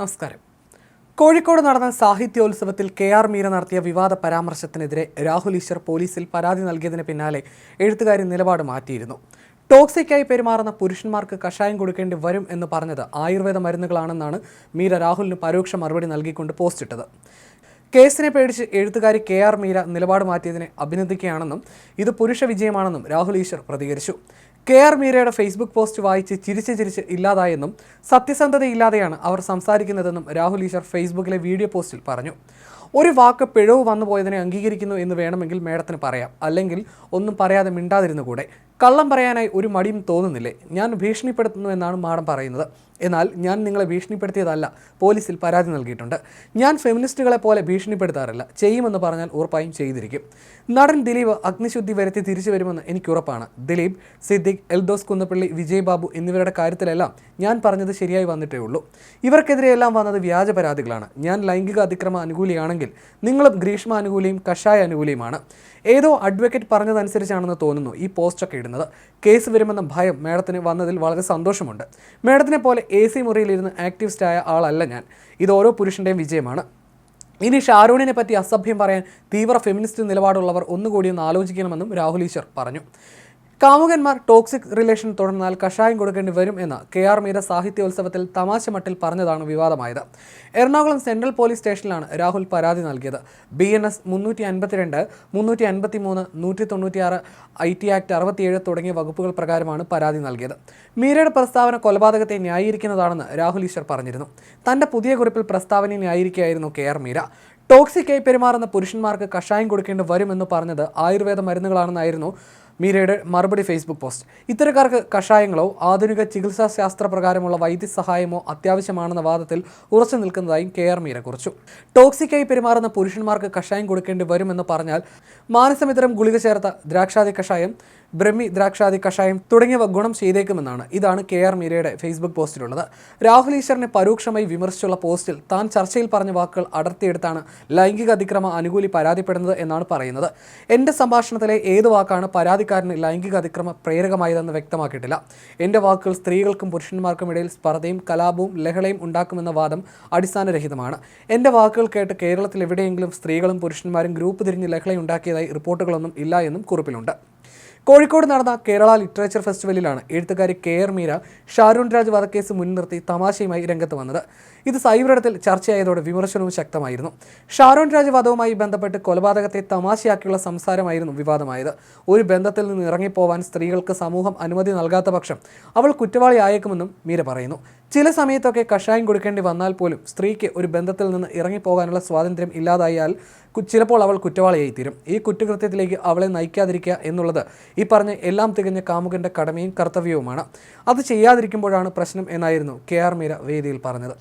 നമസ്കാരം. കോഴിക്കോട് നടന്ന സാഹിത്യോത്സവത്തിൽ K R Meera നടത്തിയ വിവാദ പരാമർശത്തിനെതിരെ രാഹുൽ ഈശ്വർ പോലീസിൽ പരാതി നൽകിയതിന് പിന്നാലെ എഴുത്തുകാരി നിലപാട് മാറ്റിയിരുന്നു. ടോക്സിക്കായി പെരുമാറുന്ന പുരുഷന്മാർക്ക് കഷായം കൊടുക്കേണ്ടി വരും എന്ന് പറഞ്ഞത് ആയുർവേദ മരുന്നുകളാണെന്നാണ് മീര രാഹുലിന് പരോക്ഷ മറുപടി നൽകിക്കൊണ്ട് പോസ്റ്റിട്ടത്. കേസിനെ പേടിച്ച് എഴുത്തുകാരി കെ ആർ മീര നിലപാട് മാറ്റിയതിനെ അഭിനന്ദിക്കുകയാണെന്നും ഇത് പുരുഷ വിജയമാണെന്നും രാഹുൽ ഈശ്വർ പ്രതികരിച്ചു. കെ ആർ മീരയുടെ ഫേസ്ബുക്ക് പോസ്റ്റ് വായിച്ച് ചിരിച്ച് ചിരിച്ച് ഇല്ലാതായെന്നും സത്യസന്ധതയില്ലാതെയാണ് അവർ സംസാരിക്കുന്നതെന്നും രാഹുൽ ഈശ്വർ ഫേസ്ബുക്കിലെ വീഡിയോ പോസ്റ്റിൽ പറഞ്ഞു. ഒരു വാക്ക് പിഴവ് വന്നു പോയതിനെ അംഗീകരിക്കുന്നു എന്ന് വേണമെങ്കിൽ മേഡത്തിന് പറയാം. അല്ലെങ്കിൽ ഒന്നും പറയാതെ മിണ്ടാതിരുന്നു കൂടെ കള്ളം പറയാനായി ഒരു മടിയും തോന്നുന്നില്ലേ? ഞാൻ ഭീഷണിപ്പെടുത്തുന്നു എന്നാണ് മാഡം പറയുന്നത്. എന്നാൽ ഞാൻ നിങ്ങളെ ഭീഷണിപ്പെടുത്തിയതല്ല പോലീസിൽ പരാതി നൽകിയിട്ടുണ്ട്. ഞാൻ ഫെമിനിസ്റ്റുകളെ പോലെ ഭീഷണിപ്പെടുത്താറില്ല. ചെയ്യുമെന്ന് പറഞ്ഞാൽ ഉറപ്പായും ചെയ്തിരിക്കും. നടൻ ദിലീപ് അഗ്നിശുദ്ധി വരുത്തി തിരിച്ചു വരുമെന്ന് എനിക്ക് ഉറപ്പാണ് ദിലീപ് സിദ്ദിഖ് എൽദോസ് കുന്നപ്പള്ളി വിജയ് ബാബു എന്നിവരുടെ കാര്യത്തിലെല്ലാം ഞാൻ പറഞ്ഞത് ശരിയായി വന്നിട്ടേ ഉള്ളൂ ഇവർക്കെതിരെയെല്ലാം വന്നത് വ്യാജ പരാതികളാണ്. ഞാൻ ലൈംഗിക അതിക്രമ നിങ്ങളും ഗ്രീഷ്മാനുകൂലിയും കഷായ അനുകൂലിയുമാണ് ഏതോ അഡ്വക്കേറ്റ് പറഞ്ഞതനുസരിച്ചാണെന്ന് തോന്നുന്നു ഈ പോസ്റ്റൊക്കെ ഇടുന്നത്. കേസ് വരുമെന്ന ഭയം മേഡത്തിന് വന്നതിൽ വളരെ സന്തോഷമുണ്ട്. മേഡത്തിനെ പോലെ എ സി മുറിയിലിരുന്ന് ആക്ടിവിസ്റ്റ് ആയ ആളല്ല ഞാൻ. ഇത് ഓരോ പുരുഷന്റെയും വിജയമാണ്. ഇനി ഷാരൂണിനെ പറ്റി അസഭ്യം പറയാൻ തീവ്ര ഫെമിനിസ്റ്റ് നിലപാടുള്ളവർ ഒന്നുകൂടി ഒന്ന് ആലോചിക്കണമെന്നും രാഹുൽ ഈശ്വർ പറഞ്ഞു. കാമുകന്മാർ ടോക്സിക് റിലേഷൻ തുടർന്നാൽ കഷായം കൊടുക്കേണ്ടി വരും എന്ന് കെ ആർ മീര സാഹിത്യോത്സവത്തിൽ തമാശ മട്ടിൽ പറഞ്ഞതാണ് വിവാദമായത്. എറണാകുളം സെൻട്രൽ പോലീസ് സ്റ്റേഷനിലാണ് രാഹുൽ പരാതി നൽകിയത്. ബി എൻ എസ് മുന്നൂറ്റി അൻപത്തിരണ്ട് മുന്നൂറ്റി അൻപത്തി മൂന്ന് നൂറ്റി തൊണ്ണൂറ്റിയാറ് ഐ ടി ആക്ട് അറുപത്തിയേഴ് തുടങ്ങിയ വകുപ്പുകൾ പ്രകാരമാണ് പരാതി നൽകിയത്. മീരയുടെ പ്രസ്താവന കൊലപാതകത്തെ ന്യായീകരിക്കുന്നതാണെന്ന് രാഹുൽ ഈശ്വർ പറഞ്ഞിരുന്നു. തന്റെ പുതിയ കുറിപ്പിൽ പ്രസ്താവന ന്യായീകരിക്കുകയായിരുന്നു കെ ആർ മീര. ടോക്സിക്കായി പെരുമാറുന്ന പുരുഷന്മാർക്ക് കഷായം കൊടുക്കേണ്ടി വരുമെന്ന് പറഞ്ഞത് ആയുർവേദ മരുന്നുകളാണെന്നായിരുന്നു മീരയുടെ മറുപടി ഫേസ്ബുക്ക് പോസ്റ്റ്. ഇത്തരക്കാർക്ക് കഷായങ്ങളോ ആധുനിക ചികിത്സാ ശാസ്ത്ര പ്രകാരമുള്ള വൈദ്യസഹായമോ അത്യാവശ്യമാണെന്ന വാദത്തിൽ ഉറച്ചു നിൽക്കുന്നതായും കെ ആർ മീര കുറിച്ചു. ടോക്സിക്കായി പെരുമാറുന്ന പുരുഷന്മാർക്ക് കഷായം കൊടുക്കേണ്ടി വരുമെന്ന് പറഞ്ഞാൽ മാനസമിത്രം ഗുളിക ചേർത്ത ദ്രാക്ഷാദി കഷായം ബ്രഹ്മി ദ്രാക്ഷാദി കഷായം തുടങ്ങിയവ ഗുണം ചെയ്തേക്കുമെന്നാണ് ഇതാണ് കെ ആർ മീരയുടെ ഫേസ്ബുക്ക് പോസ്റ്റിലുള്ളത്. രാഹുൽ ഈശ്വറിനെ പരോക്ഷമായി വിമർശിച്ചുള്ള പോസ്റ്റിൽ താൻ ചർച്ചയിൽ പറഞ്ഞ വാക്കുകൾ അടർത്തിയെടുത്താണ് ലൈംഗിക അതിക്രമ അനുകൂലി പരാതിപ്പെടുന്നത് എന്നാണ് പറയുന്നത്. എന്റെ സംഭാഷണത്തിലെ ഏത് വാക്കാണ് പരാതിക്കാരന് ലൈംഗിക അതിക്രമ പ്രേരകമായതെന്ന് വ്യക്തമാക്കിയിട്ടില്ല. എന്റെ വാക്കുകൾ സ്ത്രീകൾക്കും പുരുഷന്മാർക്കും ഇടയിൽ സ്പർദ്ധയും കലാപവും ലഹളയും ഉണ്ടാക്കുമെന്ന വാദം അടിസ്ഥാനരഹിതമാണ്. എന്റെ വാക്കുകൾ കേട്ട് കേരളത്തിൽ എവിടെയെങ്കിലും സ്ത്രീകളും പുരുഷന്മാരും ഗ്രൂപ്പ് തിരിഞ്ഞ് ലഹളയുണ്ടാക്കിയതായി റിപ്പോർട്ടുകളൊന്നും ഇല്ല എന്നും കുറിപ്പിലുണ്ട്. കോഴിക്കോട് നടന്ന കേരള ലിറ്ററേച്ചർ ഫെസ്റ്റിവലിലാണ് എഴുത്തുകാരി കെ ആർ മീര ഷാരൂൺ രാജ് വധക്കേസ് മുൻനിർത്തി തമാശയുമായി രംഗത്ത് വന്നത്. ഇത് സൈബറിടത്തിൽ ചർച്ചയായതോടെ വിമർശനവും ശക്തമായിരുന്നു. ഷാരൂൺ രാജ് വധവുമായി ബന്ധപ്പെട്ട് കൊലപാതകത്തെ തമാശയാക്കിയുള്ള സംസാരമായിരുന്നു വിവാദമായത്. ഒരു ബന്ധത്തിൽ നിന്ന് ഇറങ്ങിപ്പോവാൻ സ്ത്രീകൾക്ക് സമൂഹം അനുമതി നൽകാത്ത പക്ഷം അവൾ കുറ്റവാളിയായേക്കുമെന്നും മീര പറയുന്നു. ചില സമയത്തൊക്കെ കഷായം കൊടുക്കേണ്ടി വന്നാൽ പോലും സ്ത്രീക്ക് ഒരു ബന്ധത്തിൽ നിന്ന് ഇറങ്ങിപ്പോകാനുള്ള സ്വാതന്ത്ര്യം ഇല്ലാതായാൽ ചിലപ്പോൾ അവൾ കുറ്റവാളിയായി തീരും ഈ കുറ്റകൃത്യത്തിലേക്ക് അവളെ നയിക്കാതിരിക്കുക എന്നുള്ളത് ഈ പറഞ്ഞ എല്ലാം തികഞ്ഞ കാമുകന്റെ കടമയും കർത്തവ്യവുമാണ്. അത് ചെയ്യാതിരിക്കുമ്പോഴാണ് പ്രശ്നം എന്നായിരുന്നു കെ ആർ മീര വേദിയിൽ പറഞ്ഞത്.